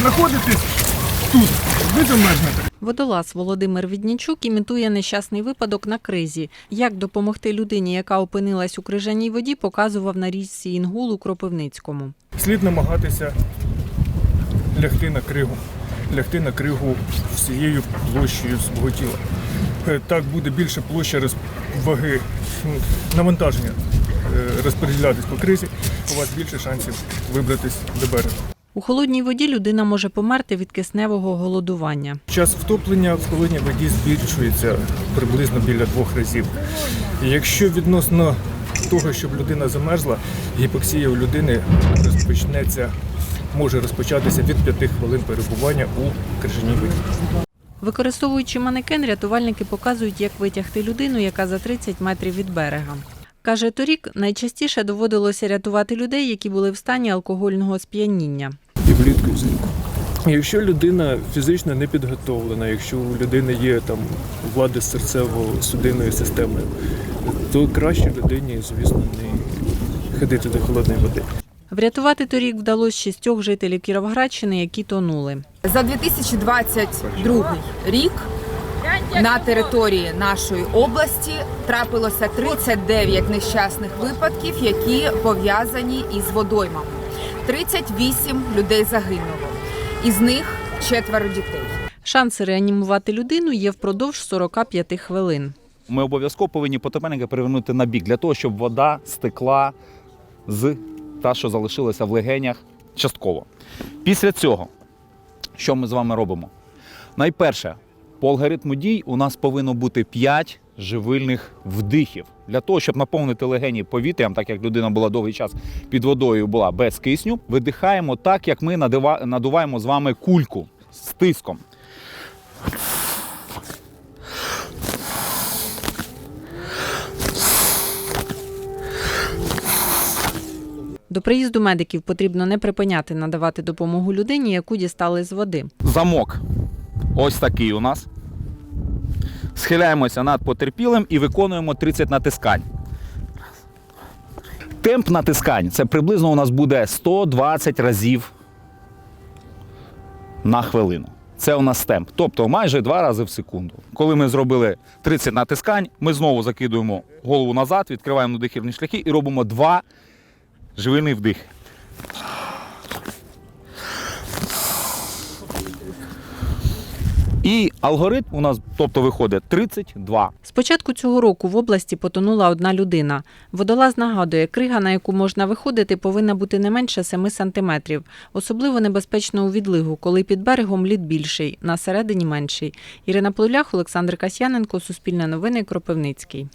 знаходитесь тут, ви замерзнете. Водолаз Володимир Віднічук імітує нещасний випадок на кризі. Як допомогти людині, яка опинилась у крижаній воді, показував на річці Інгул у Кропивницькому. Слід намагатися лягти на кригу. Лягти на кригу всією площею свого тіла. Е, Так буде більше площа ваги навантаження е, розподілятись по кризі, у вас більше шансів вибратись до берега. У холодній воді людина може померти від кисневого голодування. Час втоплення в холодній воді збільшується приблизно біля двох разів. І якщо відносно того, щоб людина замерзла, гіпоксія у людини розпочнеться, може розпочатися від 5 хвилин перебування у крижаній воді. Використовуючи манекен, рятувальники показують, як витягти людину, яка за 30 метрів від берега. Каже, торік найчастіше доводилося рятувати людей, які були в стані алкогольного сп'яніння. Влітку і взимку. Якщо людина фізично не підготовлена, якщо у людини є там влади серцево-судинною системою, то краще людині, звісно, не ходити до холодної води. Врятувати торік вдалося шістьох жителів Кіровоградщини, які тонули. За 2022 рік на території нашої області трапилося 39 нещасних випадків, які пов'язані із водоймами. 38 людей загинуло, із них четверо дітей. Шанси реанімувати людину є впродовж 45 хвилин. Ми обов'язково повинні потопельника перевернути на бік для того, щоб вода стекла з та, що залишилася в легенях частково. Після цього, що ми з вами робимо? Найперше, по алгоритму дій у нас повинно бути 5 живильних вдихів. Для того, щоб наповнити легені повітрям, так як людина була довгий час під водою була без кисню, видихаємо так, як ми надуваємо з вами кульку з тиском. До приїзду медиків потрібно не припиняти надавати допомогу людині, яку дістали з води. замок ось такий у нас. Схиляємося над потерпілим і виконуємо 30 натискань. Темп натискань це приблизно у нас буде 120 разів на хвилину. Це у нас темп, тобто майже два рази в секунду. Коли ми зробили 30 натискань, ми знову закидуємо голову назад, відкриваємо дихальні шляхи і робимо два живильні вдихи. І алгоритм у нас, тобто, виходить 32. З початку цього року в області потонула одна людина. Водолаз нагадує, крига, на яку можна виходити, повинна бути не менше 7 сантиметрів. Особливо небезпечно у відлигу, коли під берегом лід більший, на середині менший. Ірина Плулях, Олександр Касьяненко, Суспільне новини, Кропивницький.